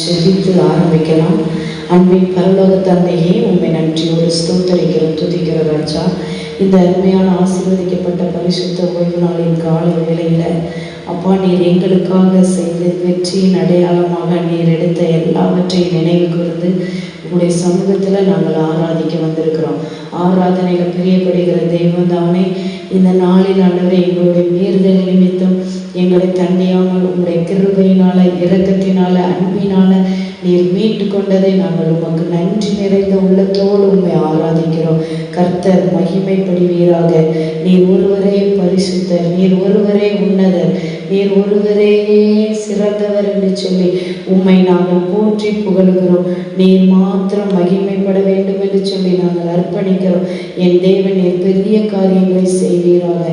செபித்து ஆரம்பிக்கலாம். அன்பின் பரலோக தந்தையே உண்மை நன்றியோடு ஸ்தோத்தரிக்கிறோம் துதிக்கிறோம் ராஜா. இந்த அருமையான ஆசீர்வதிக்கப்பட்ட பரிசுத்த ஓய்வு நாளின் கால வேளையில அப்பா நீர் எங்களுக்காக செய்த வெற்றியின் அடையாளமாக நீர் எடுத்த எல்லாவற்றையும் நினைவு கூர்ந்து உங்களுடைய சமூகத்தில் நாங்கள் ஆராதிக்க வந்திருக்கிறோம். ஆராதனையில் பிரியப்படுகிற தெய்வம் தானே இந்த நாளில் ஆண்டவரே எங்களுடைய மீறுதல் நிமித்தம் எங்களை தண்ணியாமல் உங்களுடைய கிருபையினால இரக்கத்தினால அன்பினால நீர் மீட்டு கொண்டதை நாங்கள் உமக்கு நன்றி நிறைந்த உள்ளத்தோடு உண்மை ஆராதிக்கிறோம். கர்த்தர் மகிமைப்படுவீராக நீர் ஒருவரே பரிசுத்தர் நீர் ஒருவரே உன்னதர் நீர் ஒருவரே சிறந்தவர் என்று சொல்லி உம்மை நாங்கள் போற்றி புகழுகிறோம். நீர் மாத்திரம் மகிமைப்பட வேண்டும் என்று சொல்லி நாங்கள் அர்ப்பணிக்கிறோம். என் தேவன் என் பெரிய காரியங்களை செய்வீராக.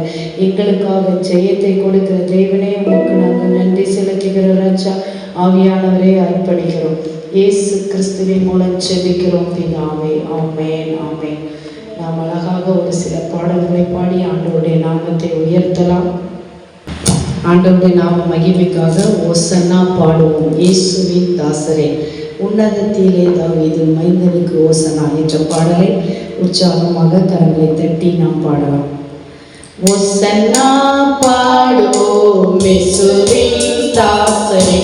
எங்களுக்காக ஜெயத்தை கொடுக்கிற தேவனே உங்களுக்கு நாங்கள் நன்றி செலுத்துகிற ராஜா. ஆவியானவரே அர்ப்பணிக்கிறோம். இயேசு கிறிஸ்துவின் மூலம் செபிக்கிறோம் பிதாவே. ஆமேன் ஆமேன். நாம் அழகாக ஒரு சில பாடல்களை பாடி ஆண்டோடைய நாமத்தை உயர்த்தலாம். ஆண்டவருடைய நாம மகிமைக்காக ஓசன்னா பாடுவோம். இயேசுவின் தாசரே உன்னதத்திலே இது மைந்தனுக்கு ஓசனா என்ற பாடலை உற்சாகமாக கரங்களை தட்டி நாம் பாடலாம். ஓசன்னா பாடுவோம் இயேசுவின் தாசரே.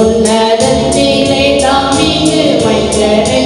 உன்னதத்திலே தாவீது மைந்தனுக்கு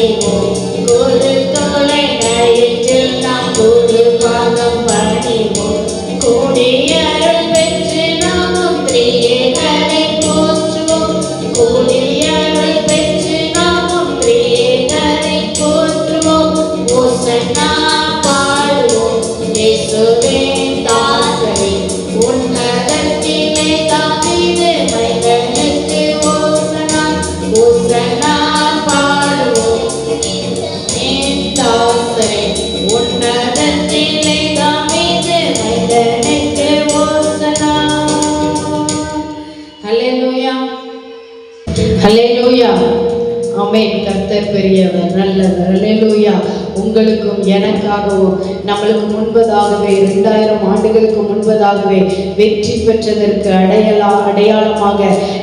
பாதம் பெரியவர் நல்லவர். அல்லேலூயா உங்களுக்கும் எனக்காகவும் நம்மளுக்கு முன்பதாகவே இரண்டாயிரம் ஆண்டுகளுக்கு முன்பதாகவே வெற்றி பெற்றதற்கு அடையலா அடையாளமாக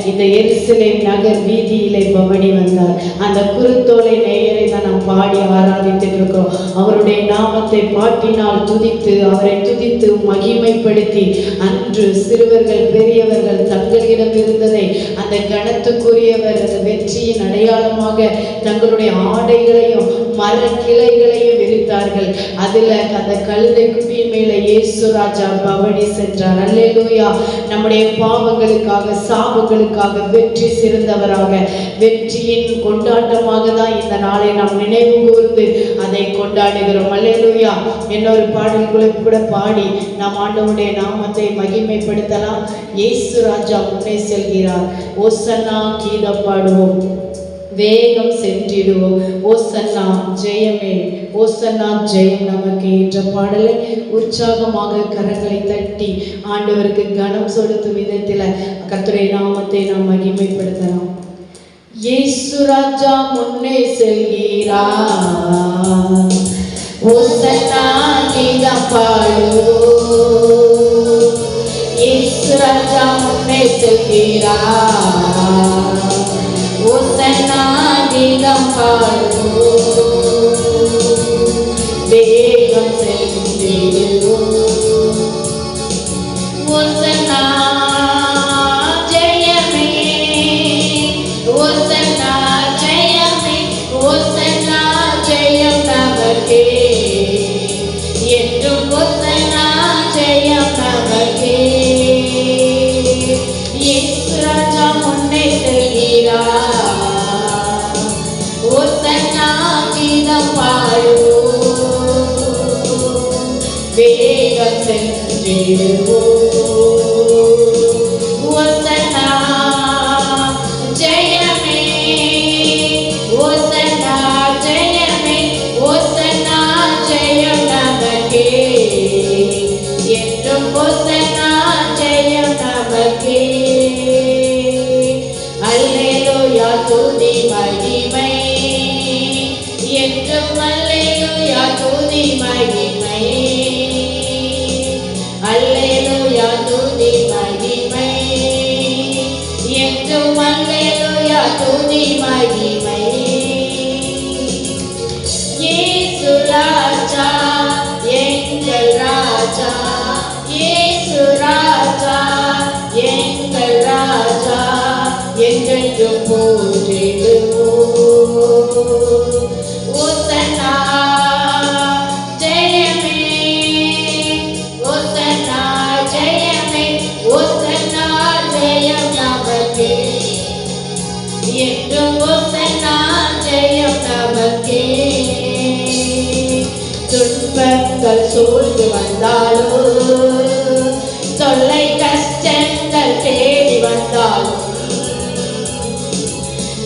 இந்த எருசலேம் நகர் வீதியிலே பவனி வந்தார். அந்த குருத்தோலை நேயரை தான் நாம் பாடி ஆராதித்துட்டு இருக்கிறோம் அவருடைய நாமத்தை பாட்டினால் துதித்து அவரை துதித்து மகிமைப்படுத்தி அன்று சிறுவர்கள் பெரியவர்கள் தங்களிடம் இருந்ததை அந்த கணத்துக்குரியவர் அந்த வெற்றியின் அடையாளமாக தங்களுடைய ஆடைகளையும் மர கிளைகளையும் விரித்தார்கள். அதில் அந்த கழுதை குட்டியின் மேல இயேசு ராஜா பவனி சென்றார். அல்லேலூயா. நம்முடைய பாவங்களுக்காக சாபங்களுக்காக வெற்றி சிறந்தவராக வெற்றியின் கொண்டாட்டமாக தான் இந்த நாளை நாம் நினைவு கூர்ந்து அதை கொண்டாடுகிறோம். அல்லேலூயா. இன்னொரு பாடல்களை கூட பாடி நாம் ஆண்டவனுடைய நாமத்தை மகிமைப்படுத்தலாம். இயேசு ராஜா முன்னே செல்கிறார். ஓசன்னா கீதம் பாடுவோம். வேகம் சென்றிடுவோம். ஓசன்னா ஜெயமே. ஓசன்னா ஜெயம் நமக்கு என்ற பாடலை உற்சாகமாக கரங்களை தட்டி ஆண்டவருக்கு கனம் செலுத்தும் விதத்தில் கத்துரை நாமத்தை நாம் மகிமைப்படுத்தலாம். இயேசு ராஜா முன்னே செல்கிறா. ஓசன்னா கீதம் பாடுவோ இயேசு ராஜா முன்னே செல்கிறா. கீதம் பாடுவோம் வேகம் சென்றிடுவோம் என்றும் அல்லேலூயா துதி மகிமை இயேசு சூழ்ந்து வந்தாலும். தொல்லை கஷ்டங்கள் தேடி வந்தாலும்.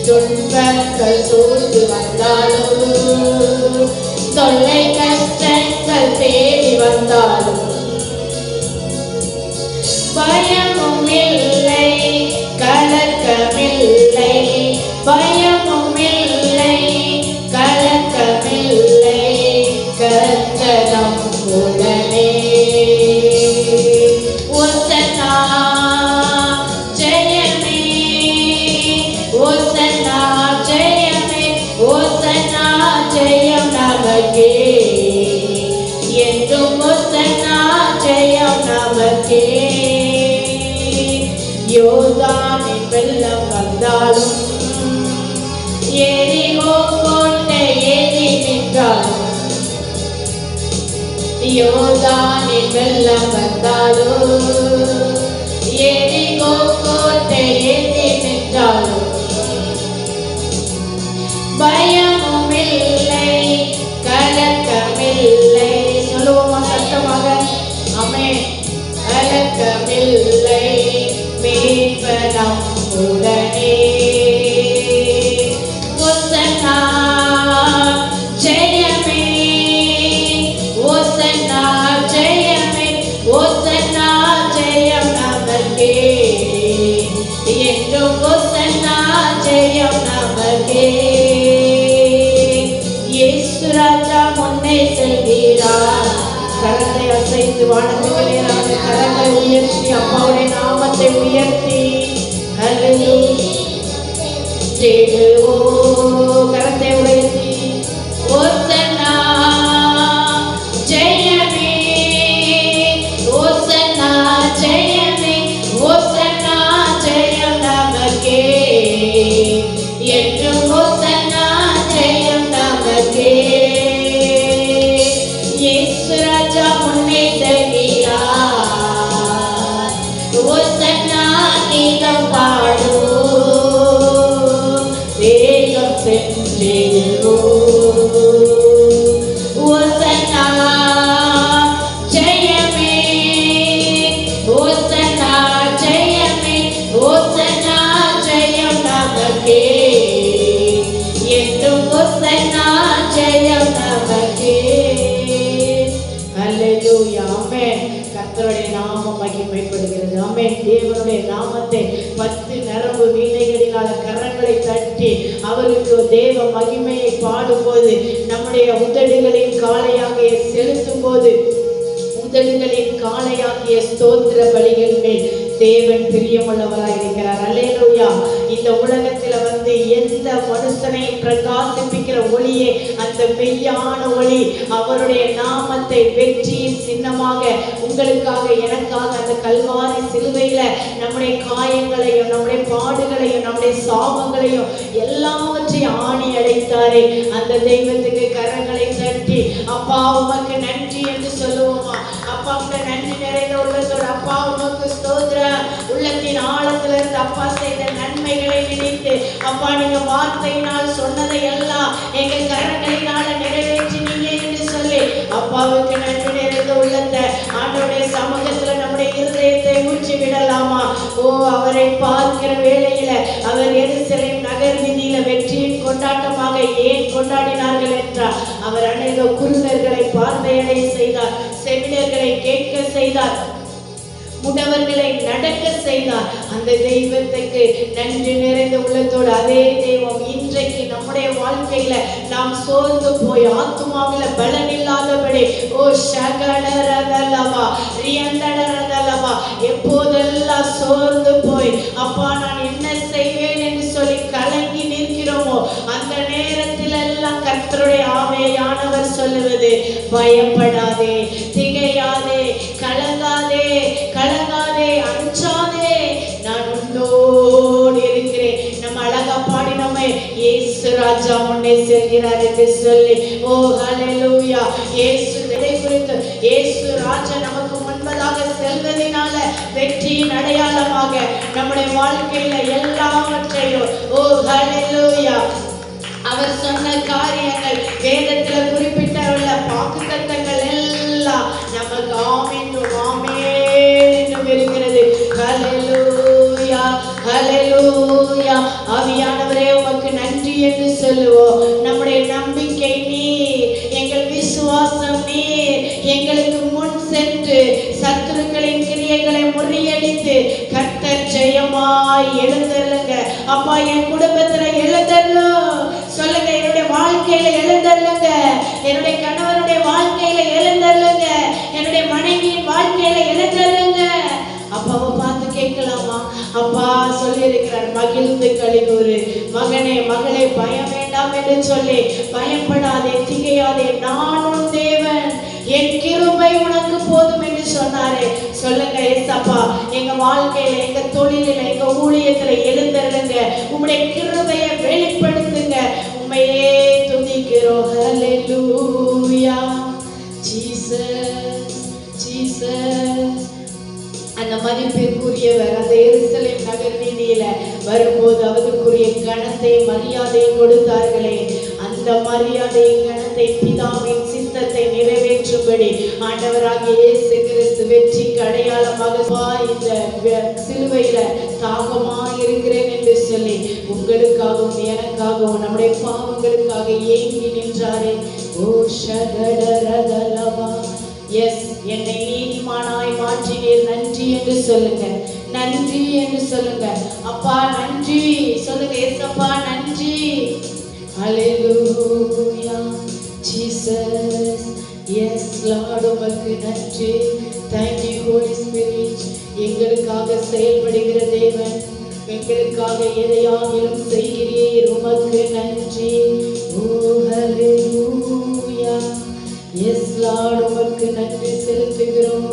துன்பங்கள் சூழ்ந்து வந்தாலும். தொல்லை கஷ்டங்கள் தேடி வந்தாலும். మెల్ల బంధాలు ఏది కోట్టే அசைத்து வானத்துக்கு கரங்களை உயர்த்தி அப்பாவுடைய நாமத்தை உயர்த்தி ஹalleluya தேடுவோ மகிமைப்படுகிறது ஆமென் தேவனுடைய நாமத்தை பத்து நரம்பு வீணைகளினால கரங்களை தட்டி அவருக்கு தேவ மகிமையை பாடும்போது நம்முடைய உதடுகளின் காலையாக செலுத்தும் போது உதடுகளின் காலையாகிய ஸ்தோத்திர பலிகள் மேல் தேவன் பிரியமுள்ளவராய் இருக்கிறார். அல்லேலூயா. இந்த உலகத்துல வந்து எந்த மனுஷனையும் பிரகாசிப்பிக்கிற ஒளியே அந்த மெய்யான ஒளி அவருடைய நாமத்தை வெற்றியின் சின்னமாக உங்களுக்காக எனக்காக அந்த கல்வாரி சிலுவையில நம்முடைய காயங்களையும் நம்முடைய பாடுகளையும் நம்முடைய சாபங்களையும் எல்லாவற்றையும் ஆணி அடைத்தாரே. அந்த தெய்வத்துக்கு கரங்களை தட்டி அப்பா உமக்கு நன்றி என்று சொல்லுவோமா? அப்பா நன்றி நிறைந்த உள்ளத்தோட அப்பா உமக்கு அப்பா செய்த நன்மைகளை நினைத்து அப்பா நீங்க வார்த்தையினால் சொன்னதை எல்லாம் எங்க கரங்களினால நிறைவேற்றினீங்க என்று சொல்லி அப்பாவுக்கு நன்றி நிறைந்த உள்ளத்தை ஆண்டோடைய சமூகத்துல நம்முடைய இருதயத்தை மூச்சு விடலாமா? ஓ அவரை பார்க்கிற வேளையில அவர் எருசலேம் நகர் வீதியில வெற்றியின் கொண்டாட்டமாக ஏன் கொண்டாடினார்கள் என்றார். அவர் அநேக குருந்தர்களை பார்வையடை செய்தார் செவிலியர்களை கேட்க செய்தார். முடவர்களை நடக்க செய்தார். அந்த தெய்வத்துக்கு நன்றி நிறைந்த உள்ளத்தோடு அதே தெய்வம் இன்றைக்கு நம்முடைய வாழ்க்கையில நாம் சோர்ந்து போய் ஆத்மாவில பலன் இல்லாதபடி ஓ ஷகடரதலவா ரியந்தடரதலவா எப்போதெல்லாம் சோர்ந்து போய் அப்பா நான் என்ன செய்வேன் என்று சொல்லி கலங்கி நிற்கிறோமோ அந்த நேரத்தில் எல்லாம் கர்த்தருடைய ஆவையானவர் சொல்லுவது பயப்படாதே திகையாதே ராஜா முன்னே செல்கிறார் என்று சொல்லி. ஓ ஹalleluya. இயேசு நிலை குறித்து இயேசு ராஜா நமக்கு முன்பதாக செல்வதனால வெற்றியின் அடையாளமாக நம்முடைய வாழ்க்கையில எல்லாவற்றையும். ஓ ஹalleluya. அவர் சொன்ன காரியங்கள் வேதத்துல குறிப்பிட்ட உள்ள வாக்குத்தத்தங்கள் எல்லாம் நமக்கு ஆமீன் ஆமேன் இருக்கிறது. ஹalleluya ஹalleluya. ஆவியானவரே உமக்கு என்று சொல்லுவோம். நம்முடைய நம்பிக்கை நீர் எங்கள் விசுவாசம் நீர் எங்களுக்கு முன் சென்று சத்துருக்களின் கிரியைகளை முறியடித்து கத்த ஜெயமாய் எழுந்தருளுங்க. அப்பா என் குடும்பத்துல எழுந்தருளும் சொல்லுங்க என்னுடைய வாழ்க்கையில எழுந்தருளுங்க. என்னுடைய கணவருடைய வாழ்க்கையில எழுந்தருளுங்க. என்னுடைய மனைவியின் வாழ்க்கையில எழுந்தருளுங்க. அப்பாவை பார்த்து கேட்கலாமா? அப்பா சொல்லியிருக்கிறார் மகிழ்ந்து கழிவுறு மகனே மகளே பயம் வேண்டாம் என்று சொல்லி பயப்படாதே திகையாதே நானும் தேவன். என் கிருபை உனக்கு போதும் என்று சொன்னாரே. சொல்லுங்க ஏசப்பா எங்க வாழ்க்கையில எங்க தொழிலில் எங்க ஊழியத்துல எழுந்திருங்க உங்களுடைய கிருபையை வெளி வரும்போது அவருக்குரிய கணத்தை மரியாதை கொடுத்தார்களே. அந்த மரியாதை கணத்தை பிதாவின் சித்தத்தை நிறைவேற்றும்படி ஆண்டவராகிய இயேசு கிறிஸ்து வெற்றிக்கு அடையாளமாக இந்த சிலுவையில தாகமா இருக்கிறேன் என்று சொல்லி உங்களுக்காகவும் எனக்காகவும் நம்முடைய பாவங்களுக்காக ஏங்கி நின்றாரே. ஓ ஷகடரதலவா எஸ் என்னை நீதிமானாய் மாற்றினீர். நன்றி என்று சொல்லுங்க நன்றி என்று சொல்லுங்க. அப்பா நன்றி. சொல்லுங்க ஏசப்பா நன்றி. அலையூயா ஜீசஸ் லார்ட் உமக்கு நன்றி. தேங்க்யூ ஹோலி ஸ்பிரிட் எங்களுக்காக செயல்படுகிற தேவன் எங்களுக்காக எதையாகிலும் செய்கிறீர் உமக்கு நன்றி. ஓ ஹalleluya எஸ் லார்ட் உமக்கு நன்றி செலுத்துகிறோம்.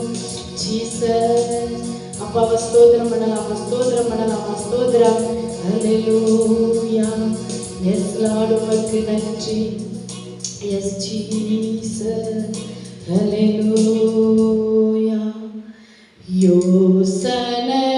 ஜீசஸ் அப்பாவை ஸ்தோத்திரம் பண்ணலாம் ஸ்தோத்திரம் பண்ணலாம் ஸ்தோத்திரம் ஹalleluya எஸ் லார்ட் உமக்கு நன்றி எஸ் ஜீசஸ் ஹalleluya யோசனையில்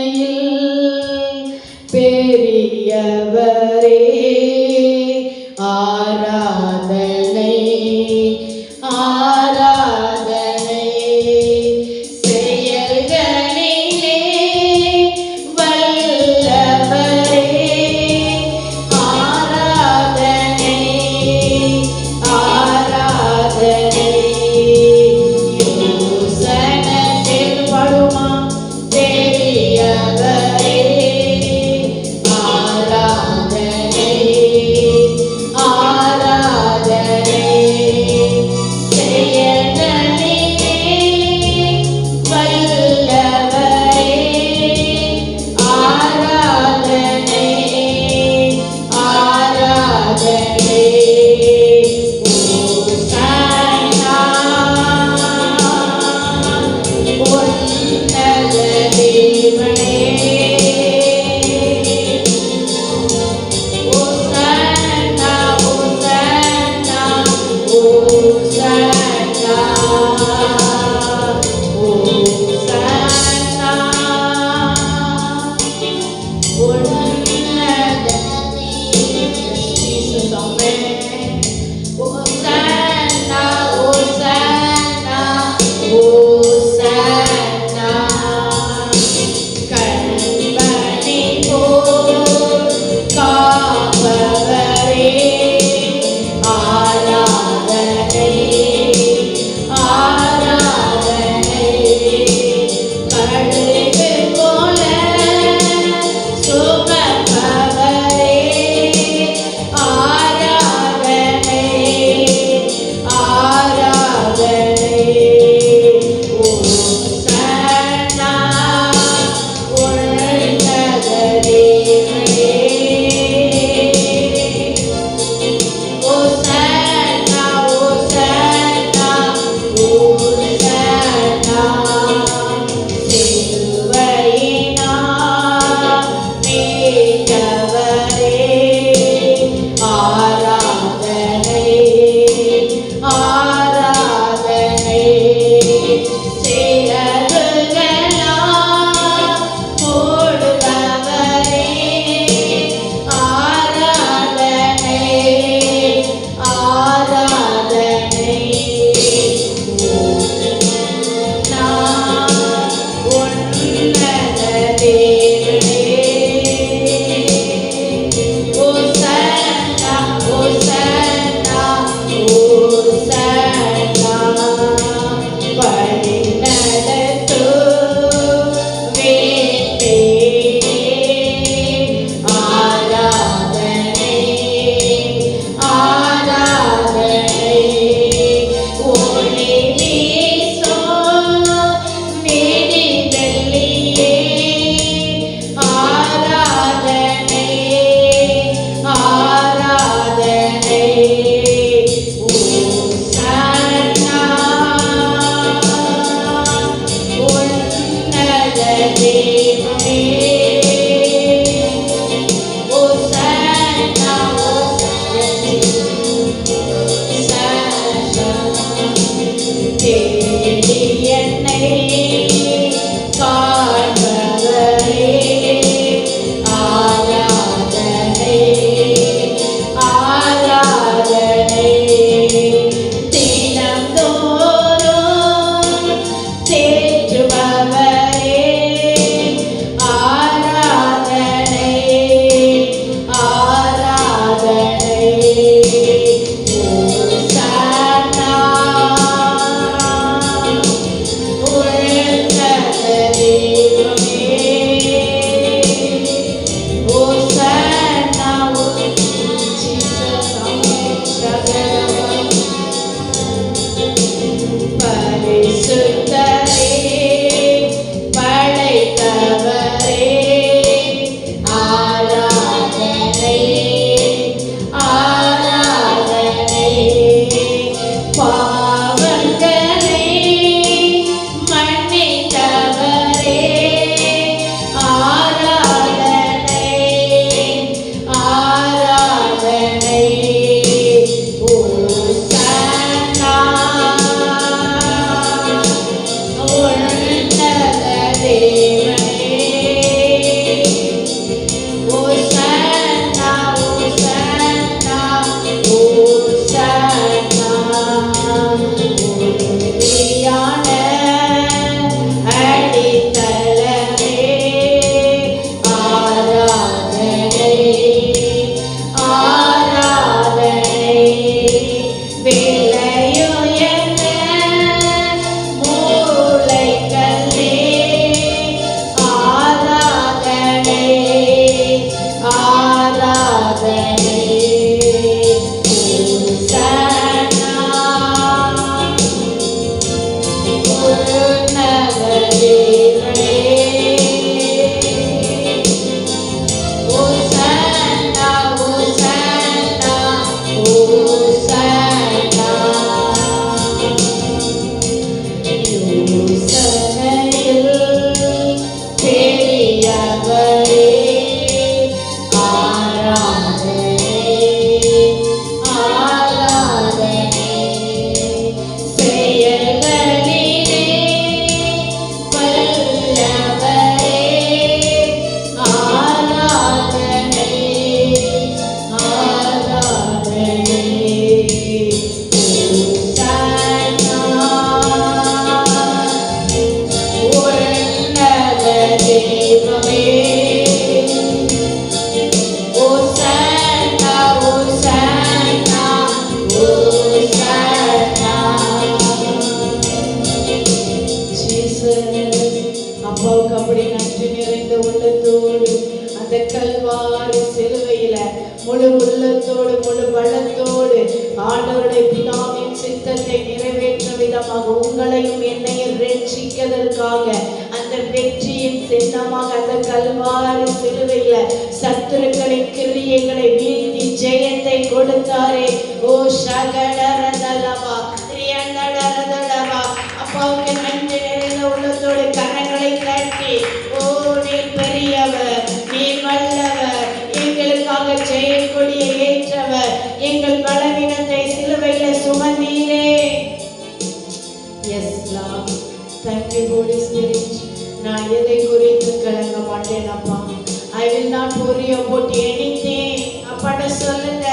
worry about anything அப்பாட்ட சொல்லுங்க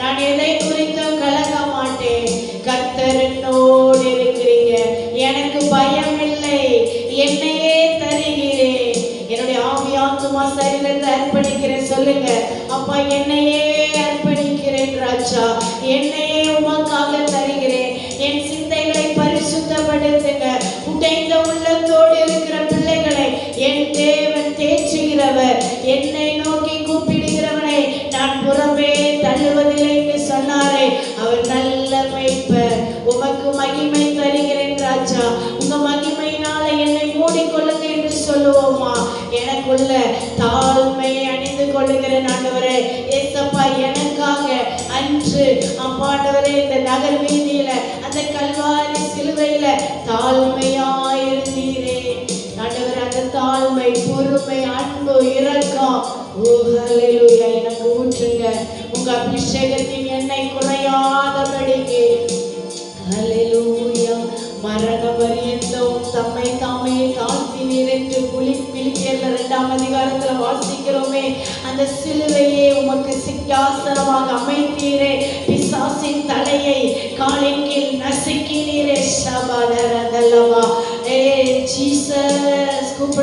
நான் எதை குறித்தும் கலங்க மாட்டேன். கர்த்தர் என்னோடு இருக்கிறீங்க. எனக்கு பயம் இல்லை என்னையே தருகிறேன். என்னுடைய ஆவி ஆத்துமா சரீரத்தை அர்ப்பணிக்கிறேன். சொல்லுங்க அப்பா என்னையே அவர் நல்ல மேய்ப்பர் உமக்கு மகிமை தருகிறேன் ராஜா. உங்க மகிமையினால என்னை மூடிக்கொள்ளுங்க என்று சொல்லுவோமா? எனக்குள்ள தாழ்மையை அணிந்து கொள்ளுகிறேன் ஆண்டவரே. ஏசப்பா எனக்காக அன்று அம்மாண்டவரே இந்த நகர் மீது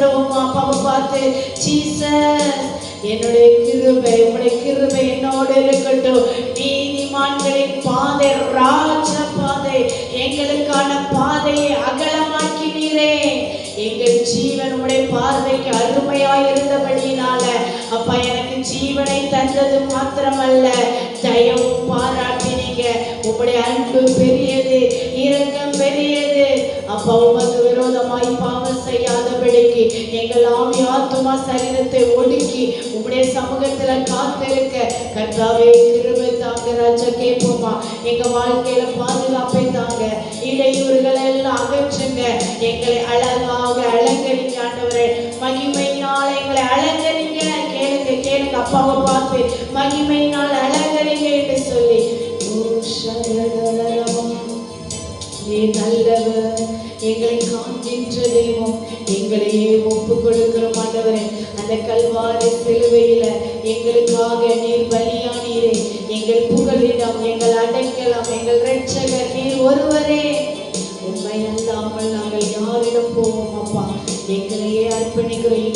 ஜீசஸ் கூப்பிடுவோமா அப்பாவை பார்த்து ஜீசஸ் என்னுடைய கிருபை உங்களுடைய கிருபை என்னோடு இருக்கட்டும். நீதிமான்களின் பாதை ராஜ பாதை எங்களுக்கான பாதையை அகலமாக்கினீரே. எங்கள் ஜீவன் உடைய பார்வைக்கு அருமையாய் இருந்தபடியினால அப்பா எனக்கு ஜீவனை தந்தது மாத்திரமல்ல. தயவும் பாராட்டு உம்முடைய அன்பு பெரியது இரக்கம் பெரியது. அப்பா உமக்கு விரோதமாய் பாவம் செய்யாதபடிக்கு எங்கள் ஆவி ஆத்மா சரீரத்தை ஒடுக்கி உம்முடைய சமூகத்துல காத்திருக்க. கர்த்தாவே கிருபை தாங்க ராஜா கேட்போமா? எங்க வாழ்க்கையில பாதுகாப்பை தாங்க. இடையூறுகளை எல்லாம் அகற்றுங்க. எங்களை அழகாக அலங்கரிங்க ஆண்டவரே. மகிமையினால எங்களை அலங்கரிங்க. கேளுங்க கேளுங்க அப்பாவை பார்த்து எங்களுக்காக நீர் பலியானீரே எங்கள் புகழிடம் எங்கள் அடைக்கலாம் எங்கள் ரட்சகர் நீர் ஒருவரே. உண்மை அல்லாமல் நாங்கள் யாரிடம் போவோம் அப்பா? எங்களையே அர்ப்பணிக்கிறோம்.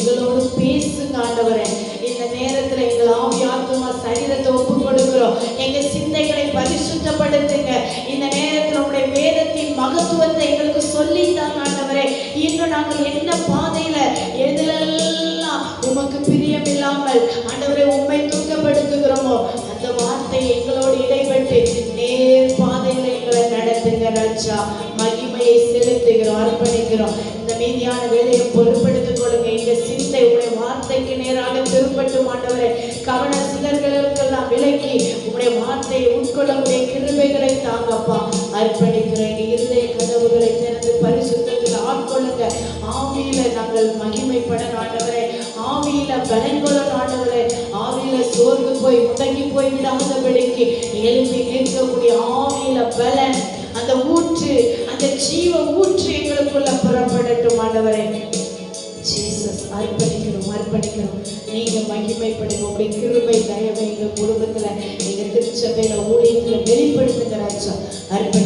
மகிமையை செலுத்துகிறோம் அர்ப்பணிக்கிறோம். இந்த மீதியான வேலையை பொறுப்படுத்திக் கொள்ளுங்க. இந்த சிந்தை உடைய வார்த்தைக்கு நேராக திருப்பட்டு ஆண்டவரே. கவன சிலர்களுக்கெல்லாம் விலக்கி உடைய வார்த்தையை உட்கொள்ளக்கூடிய கிருமைகளை தாங்கப்பா. அர்ப்பணிக்கிறேன் இருதய கதவுகளை திறந்து பரிசுத்தத்தில் ஆட்கொள்ளுங்க. ஆவியில நாங்கள் மகிமைப்பட ஆண்டவரே. ஆவியில பலன்கொள்ள ஆண்டவரே. ஆவியில சோர்ந்து போய் முடங்கி போய் விடாதபடிக்கு எழுப்பி நிற்கக்கூடிய ஆவியில பலன். அந்த ஊற்று அந்த ஜீவ ஊற்று எங்களுக்குள்ள புறப்படட்டும் ஆண்டவரே. ஜீசஸ் அர்ப்பணிக்கிறோம் அர்ப்பணிக்கிறோம். நீங்க மகிமைப்படுங்க. உங்களுடைய கிருபை தயவை எங்க குடும்பத்துல எங்க திருச்சபையில ஊழியத்துல வெளிப்படுத்துங்க ராஜா. அர்ப்பணி